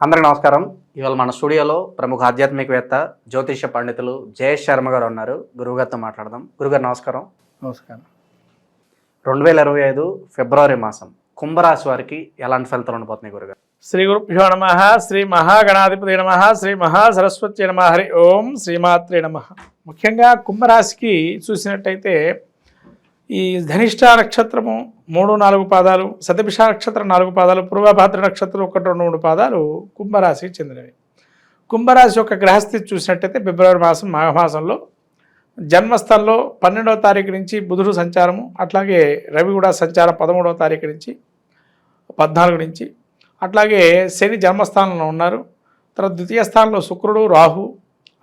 అందరికి నమస్కారం. ఇవాళ మన స్టూడియోలో ప్రముఖ ఆధ్యాత్మికవేత్త జ్యోతిష పండితులు జయేష్ శర్మ గారు ఉన్నారు. గురువుగారితో మాట్లాడదాం. గురుగారు నమస్కారం. నమస్కారం. రెండు వేల ఇరవై ఐదు ఫిబ్రవరి మాసం కుంభరాశి వారికి ఎలాంటి ఫలితాలు ఉండబోతున్నాయి గురుగారు శ్రీ గురుభ్యో నమ శ్రీ మహాగణాధిపతి నమ శ్రీ మహాసరస్వతి నమ హరి ఓం శ్రీమాత్రే నమ. ముఖ్యంగా కుంభరాశికి చూసినట్టయితే ఈ ధనిష్ట నక్షత్రము మూడు నాలుగు పాదాలు సతభిష నక్షత్రం నాలుగు పాదాలు పూర్వభాద్ర నక్షత్రం ఒకటి రెండు మూడు పాదాలు కుంభరాశికి చెందినవి. కుంభరాశి యొక్క గ్రహస్థితి చూసినట్టయితే ఫిబ్రవరి మాసం మాఘమాసంలో జన్మస్థలంలో పన్నెండవ తారీఖు నుంచి బుధుడు సంచారము అట్లాగే రవి కూడా సంచారం పదమూడవ తారీఖు నుంచి పద్నాలుగు నుంచి అట్లాగే శని జన్మస్థానంలో ఉన్నారు. తర్వాత ద్వితీయ స్థానంలో శుక్రుడు రాహు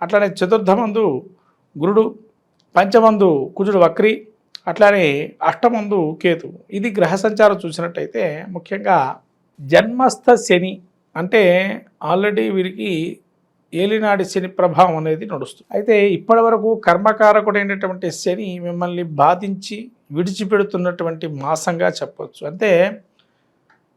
అట్లానే చతుర్థమందు గురుడు పంచమందు కుజుడు వక్రి అట్లానే అష్టమందు కేతు. ఇది గ్రహ సంచారం చూసినట్టయితే ముఖ్యంగా జన్మస్థ శని అంటే ఆల్రెడీ వీరికి ఏలినాడి శని ప్రభావం అనేది నడుస్తుంది. అయితే ఇప్పటి వరకు కర్మకారకుడైనటువంటి శని మిమ్మల్ని బాధించి విడిచిపెడుతున్నటువంటి మాసంగా చెప్పవచ్చు అంటే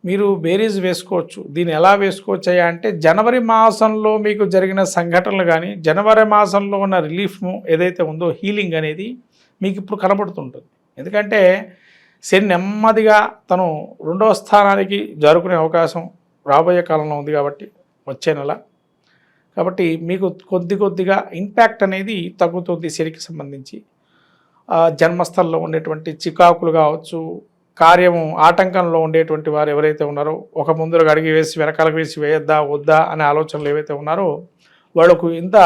మీరు బేరీజ్ వేసుకోవచ్చు. దీన్ని ఎలా వేసుకోవచ్చు అంటే జనవరి మాసంలో మీకు జరిగిన సంఘటనలు కానీ జనవరి మాసంలో ఉన్న రిలీఫ్ ఏదైతే ఉందో హీలింగ్ అనేది మీకు ఇప్పుడు కనబడుతుంటుంది. ఎందుకంటే శని నెమ్మదిగా తను రెండవ స్థానానికి జరుకునే అవకాశం రాబోయే కాలంలో ఉంది కాబట్టి వచ్చే నెల. కాబట్టి మీకు కొద్ది కొద్దిగా ఇంపాక్ట్ అనేది తగ్గుతుంది శనికి సంబంధించి. జన్మస్థలంలో ఉండేటువంటి చికాకులు కావచ్చు కార్యము ఆటంకంలో ఉండేటువంటి వారు ఎవరైతే ఉన్నారో ఒక ముందరకు అడిగి వేసి వెనకాలకు వేసి వేయద్దా వద్దా అనే ఆలోచనలు ఏవైతే ఉన్నారో వాళ్ళకు ఇంత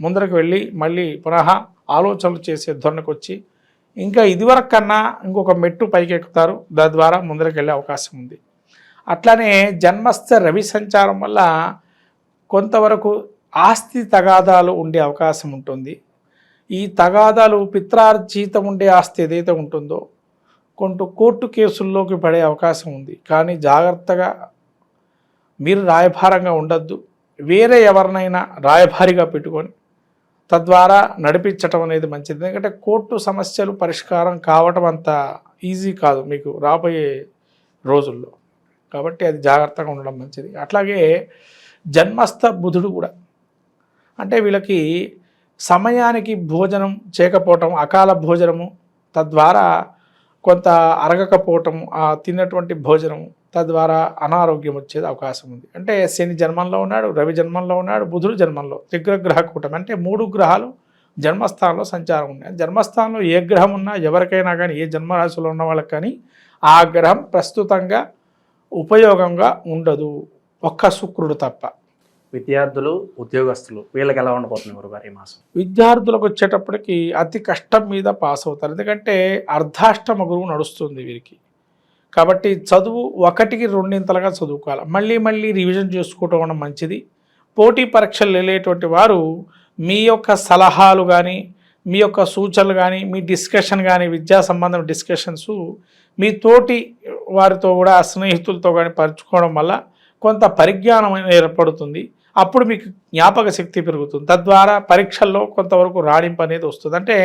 ముందరకు వెళ్ళి మళ్ళీ పునః ఆలోచనలు చేసే ధోరణికి వచ్చి ఇంకా ఇదివరకు కన్నా ఇంకొక మెట్టు పైకెక్కుతారు. దాని ద్వారా ముందరకెళ్ళే అవకాశం ఉంది అట్లానే జన్మస్థ రవి సంచారం వల్ల కొంతవరకు ఆస్తి తగాదాలు ఉండే అవకాశం ఉంటుంది ఈ తగాదాలు పిత్రార్జీతం ఉండే ఆస్తి ఏదైతే ఉంటుందో కొంత కోర్టు కేసుల్లోకి పడే అవకాశం ఉంది కానీ జాగ్రత్తగా మీరు రాయభారంగా ఉండొద్దు. వేరే ఎవరినైనా రాయభారిగా పెట్టుకొని తద్వారా నడిపించటం అనేది మంచిది. ఎందుకంటే కోర్టు సమస్యలు పరిష్కారం కావటం అంత ఈజీ కాదు మీకు రాబోయే రోజుల్లో. కాబట్టి అది జాగ్రత్తగా ఉండడం మంచిది. అట్లాగే జన్మస్థ బుధుడు కూడా. అంటే వీళ్ళకి సమయానికి భోజనం చేయకపోవటం అకాల భోజనము తద్వారా కొంత అరగకపోవటం ఆ తిన్నటువంటి భోజనము తద్వారా అనారోగ్యం వచ్చేది అవకాశం ఉంది. అంటే శని జన్మంలో ఉన్నాడు రవి జన్మంలో ఉన్నాడు బుధుడు జన్మంలో త్రిగ్రగ్రహ కూటమి అంటే మూడు గ్రహాలు జన్మస్థానంలో సంచారం ఉన్నాయి. జన్మస్థానంలో ఏ గ్రహం ఉన్నా ఎవరికైనా కానీ ఏ జన్మరాశిలో ఉన్న వాళ్ళకి కానీ ఆ గ్రహం ప్రస్తుతంగా ఉపయోగంగా ఉండదు. ఒక్క శుక్రుడు తప్ప. విద్యార్థులు ఉద్యోగస్తులు వీళ్ళకి ఎలా ఉండబోతున్నాయి గురుగారు ఈ మాసం? విద్యార్థులకు వచ్చేటప్పటికి అతి కష్టం మీద పాస్ అవుతారు. ఎందుకంటే అర్ధాష్టమ గురువు నడుస్తుంది వీరికి. కాబట్టి చదువు ఒకటికి రెండింతలుగా చదువుకోవాలి. మళ్ళీ మళ్ళీ రివిజన్ చేసుకోవటం మంచిది. పోటీ పరీక్షలు వెళ్ళేటువంటి వారు మీ యొక్క సలహాలు కానీ మీ యొక్క సూచనలు కానీ మీ డిస్కషన్ కానీ విద్యా సంబంధం డిస్కషన్స్ మీ తోటి వారితో కూడా స్నేహితులతో కానీ పరుచుకోవడం వల్ల కొంత పరిజ్ఞానం ఏర్పడుతుంది. అప్పుడు మీకు జ్ఞాపక శక్తి పెరుగుతుంది. తద్వారా పరీక్షల్లో కొంతవరకు రాణింపు అనేది వస్తుంది. అంటే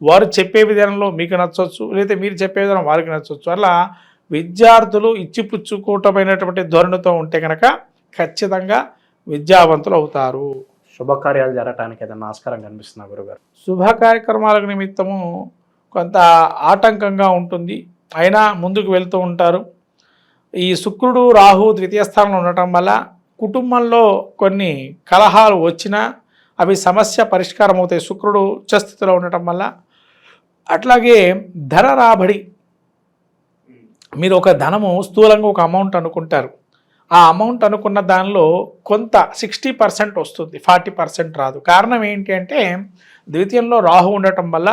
వారు చెప్పే విధానంలో మీకు నచ్చవచ్చు లేదా మీరు చెప్పే విధానం వారికి నచ్చవచ్చు అలా విద్యార్థులు ఇచ్చిపుచ్చుకోవటమైనటువంటి ధోరణితో ఉంటే కనుక ఖచ్చితంగా విద్యావంతులు అవుతారు శుభకార్యాలు జరగటానికి ఏదైనా ఆస్కారం కనిపిస్తున్నా గురుగారు? శుభ కార్యక్రమాల నిమిత్తము కొంత ఆటంకంగా ఉంటుంది. అయినా ముందుకు వెళ్తూ ఉంటారు. ఈ శుక్రుడు రాహు ద్వితీయ స్థానంలో ఉండటం వల్ల కుటుంబంలో కొన్ని కలహాలు వచ్చినా అవి సమస్య పరిష్కారం అవుతాయి శుక్రుడు ఉచ్చస్థితిలో ఉండటం వల్ల అట్లాగే ధర రాబడి మీరు ఒక ధనము స్థూలంగా ఒక అమౌంట్ అనుకుంటారు. ఆ అమౌంట్ అనుకున్న దానిలో కొంత సిక్స్టీ పర్సెంట్ వస్తుంది. ఫార్టీ పర్సెంట్ రాదు. కారణం ఏంటి అంటే ద్వితీయంలో రాహు ఉండటం వల్ల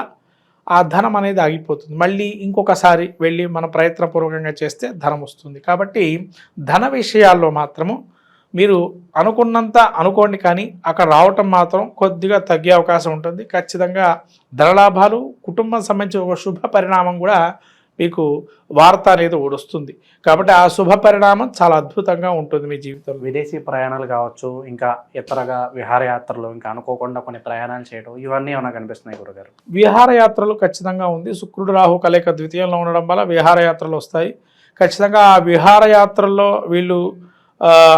ఆ ధనం అనేది ఆగిపోతుంది. మళ్ళీ ఇంకొకసారి వెళ్ళి మన ప్రయత్నపూర్వకంగా చేస్తే ధనం వస్తుంది. కాబట్టి ధన విషయాల్లో మాత్రము మీరు అనుకున్నంత అనుకోండి కానీ అక్కడ రావటం మాత్రం కొద్దిగా తగ్గే అవకాశం ఉంటుంది. ఖచ్చితంగా ధనలాభాలు కుటుంబం సంబంధించిన ఒక శుభ పరిణామం కూడా మీకు వార్త అనేది వస్తుంది కాబట్టి ఆ శుభ పరిణామం చాలా అద్భుతంగా ఉంటుంది మీ జీవితంలో. విదేశీ ప్రయాణాలు కావచ్చు ఇంకా ఇతరగా విహారయాత్రలు ఇంకా అనుకోకుండా కొన్ని ప్రయాణాలు చేయడం ఇవన్నీ ఏమైనా కనిపిస్తున్నాయి గురుగారు? విహారయాత్రలు ఖచ్చితంగా ఉంది. శుక్రుడు రాహు కలయిక ద్వితీయంలో ఉండడం వల్ల విహారయాత్రలు వస్తాయి. ఖచ్చితంగా ఆ విహారయాత్రల్లో వీళ్ళు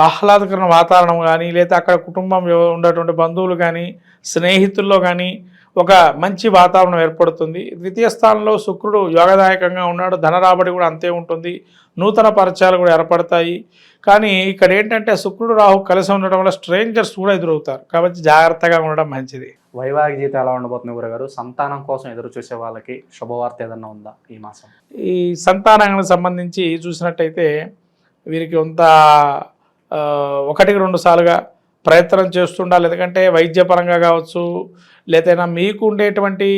ఆహ్లాదకరమైన వాతావరణం కానీ లేదా అక్కడ కుటుంబం ఉన్నటువంటి బంధువులు కానీ స్నేహితుల్లో కానీ ఒక మంచి వాతావరణం ఏర్పడుతుంది. ద్వితీయ స్థానంలో శుక్రుడు యోగదాయకంగా ఉన్నాడు. ధన రాబడి కూడా అంతే ఉంటుంది. నూతన పరిచయాలు కూడా ఏర్పడతాయి. కానీ ఇక్కడ ఏంటంటే శుక్రుడు రాహు కలిసి ఉండడం వల్ల స్ట్రేంజర్స్ కూడా ఎదురవుతారు. కాబట్టి జాగ్రత్తగా ఉండడం మంచిది. వైవాహిక జీవితం ఎలా ఉండబోతుంది గురుగారు? సంతానం కోసం ఎదురు చూసే వాళ్ళకి శుభవార్త ఏదన్నా ఉందా ఈ మాసం? ఈ సంతానానికి సంబంధించి చూసినట్టయితే వీరికి కొంత ఒకటికి రెండు సార్లుగా ప్రయత్నం చేస్తుండాలి. ఎందుకంటే వైద్యపరంగా కావచ్చు లేదైనా మీకు ఉండేటువంటి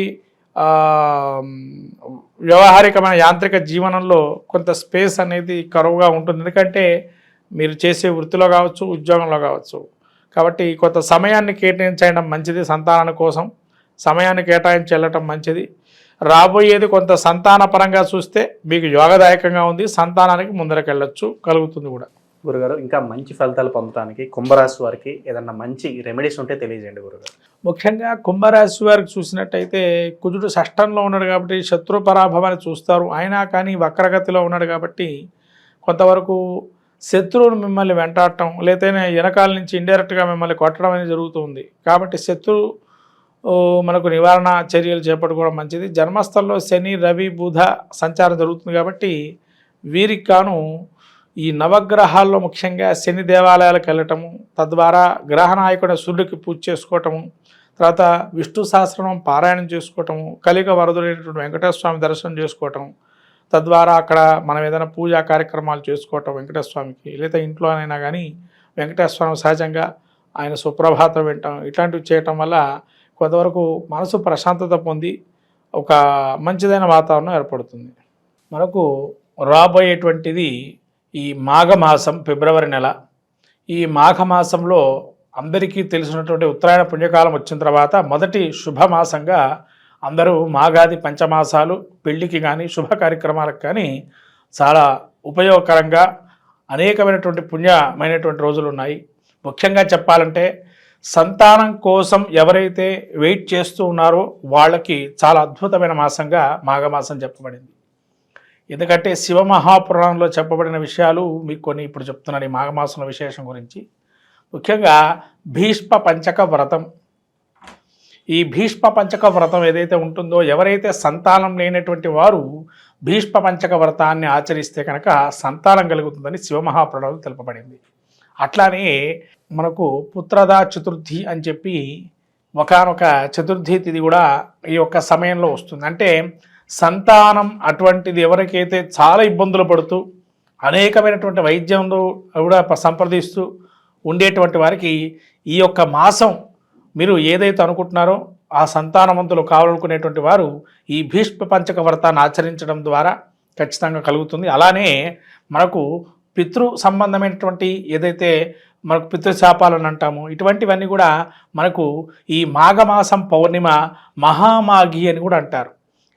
వ్యవహారికమైన యాంత్రిక జీవనంలో కొంత స్పేస్ అనేది కరువుగా ఉంటుంది. ఎందుకంటే మీరు చేసే వృత్తిలో కావచ్చు ఉద్యోగంలో కావచ్చు. కాబట్టి కొంత సమయాన్ని కేటాయించడం మంచిది సంతానం కోసం. సమయాన్ని కేటాయించి వెళ్ళటం మంచిది. రాబోయేది కొంత సంతాన పరంగా చూస్తే మీకు యోగదాయకంగా ఉంది. సంతానానికి ముందరకెళ్ళొచ్చు కలుగుతుంది కూడా. గురుగారు ఇంకా మంచి ఫలితాలు పొందడానికి కుంభరాశి వారికి ఏదన్నా మంచి రెమెడీస్ ఉంటే తెలియజేయండి గురుగారు. ముఖ్యంగా కుంభరాశి వారికి చూసినట్టయితే కుజుడు షష్టంలో ఉన్నాడు కాబట్టి శత్రు పరాభవాన్ని చూస్తారు. అయినా కానీ వక్రగతిలో ఉన్నాడు కాబట్టి కొంతవరకు శత్రువును మిమ్మల్ని వెంటాడటం లేదైనా వెనకాల నుంచి ఇండైరెక్ట్గా మిమ్మల్ని కొట్టడం అనేది జరుగుతుంది. కాబట్టి శత్రు మనకు నివారణ చర్యలు చేపట్టుకోవడం మంచిది. జన్మస్థలంలో శని రవి బుధ సంచారం జరుగుతుంది కాబట్టి వీరికి గాను ఈ నవగ్రహాల్లో ముఖ్యంగా శని దేవాలయాలకు వెళ్ళటము తద్వారా గ్రహనాయకుడు సూర్యుడికి పూజ చేసుకోవటము తర్వాత విష్ణు సహస్రనామం పారాయణం చేసుకోవటము కలిక వరదుడైనటువంటి వెంకటేశ్వర స్వామి దర్శనం చేసుకోవటం తద్వారా అక్కడ మనం ఏదైనా పూజా కార్యక్రమాలు చేసుకోవటం వెంకటేశ్వర స్వామికి లేదా ఇంట్లోనైనా కానీ వెంకటేశ్వర స్వామి సహజంగా ఆయన సుప్రభాతం వింటాం ఇట్లాంటివి చేయటం వల్ల కొంతవరకు మనసు ప్రశాంతత పొంది ఒక మంచిదైన వాతావరణం ఏర్పడుతుంది. మనకు రాబోయేటువంటిది ఈ మాఘమాసం ఫిబ్రవరి నెల ఈ మాఘమాసంలో అందరికీ తెలిసినటువంటి ఉత్తరాయణ పుణ్యకాలం వచ్చిన తర్వాత మొదటి శుభమాసంగా అందరూ మాఘాది పంచమాసాలు పెళ్ళికి కానీ శుభ కార్యక్రమాలకు కానీ చాలా ఉపయోగకరంగా అనేకమైనటువంటి పుణ్యమైనటువంటి రోజులు ఉన్నాయి. ముఖ్యంగా చెప్పాలంటే సంతానం కోసం ఎవరైతే వెయిట్ చేస్తూ ఉన్నారో వాళ్ళకి చాలా అద్భుతమైన మాసంగా మాఘమాసం చెప్పబడింది. ఎందుకంటే శివ మహాపురాణంలో చెప్పబడిన విషయాలు మీకు కొన్ని ఇప్పుడు చెప్తున్నాను ఈ మాఘమాసంలో విశేషం గురించి. ముఖ్యంగా భీష్మ పంచక వ్రతం. ఈ భీష్మ పంచక వ్రతం ఏదైతే ఉంటుందో ఎవరైతే సంతానం లేనటువంటి వారు భీష్మ పంచక వ్రతాన్ని ఆచరిస్తే కనుక సంతానం కలుగుతుందని శివమహాపురాణంలో తెలుపబడింది. అట్లానే మనకు పుత్రదా చతుర్థి అని చెప్పి ఒకనొక చతుర్థి తిథి కూడా ఈ యొక్క సమయంలో వస్తుంది. అంటే సంతానం అటువంటిది ఎవరికైతే చాలా ఇబ్బందులు పడుతూ అనేకమైనటువంటి వైద్యంలో కూడా సంప్రదిస్తూ ఉండేటువంటి వారికి ఈ యొక్క మాసం మీరు ఏదైతే అనుకుంటున్నారో ఆ సంతానవంతులు కావాలనుకునేటువంటి వారు ఈ భీష్మ పంచక వ్రతాన్ని ఆచరించడం ద్వారా ఖచ్చితంగా కలుగుతుంది. అలానే మనకు పితృ సంబంధమైనటువంటి ఏదైతే మనకు పితృశాపాలని అంటాము ఇటువంటివన్నీ కూడా మనకు ఈ మాఘమాసం పౌర్ణిమ మహామాఘి అని కూడా అంటారు.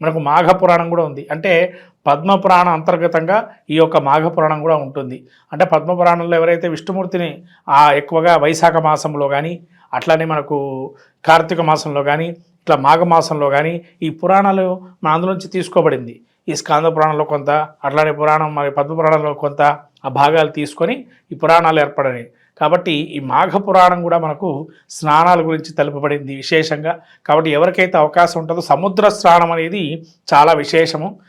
మనకు మాఘ పురాణం కూడా ఉంది. అంటే పద్మ పురాణం అంతర్గతంగా ఈ యొక్క మాఘ పురాణం కూడా ఉంటుంది. అంటే పద్మ పురాణంలో ఎవరైతే విష్ణుమూర్తిని ఆ ఎక్కువగా వైశాఖ మాసంలో కానీ అట్లానే మనకు కార్తీక మాసంలో కానీ ఇట్లా మాఘ మాసంలో కానీ ఈ పురాణాలు మన అందులోంచి తీసుకోబడింది. ఈ స్కాంద పురాణంలో కొంత అట్లానే పురాణం మరి పద్మ పురాణంలో కొంత ఆ భాగాలు తీసుకొని ఈ పురాణాలు ఏర్పడినాయి కాబట్టి ఈ మాఘ పురాణం కూడా మనకు స్నానాల గురించి తెలుపబడింది విశేషంగా. కాబట్టి ఎవరికైతే అవకాశం ఉంటుందో సముద్ర స్నానం అనేది చాలా విశేషము.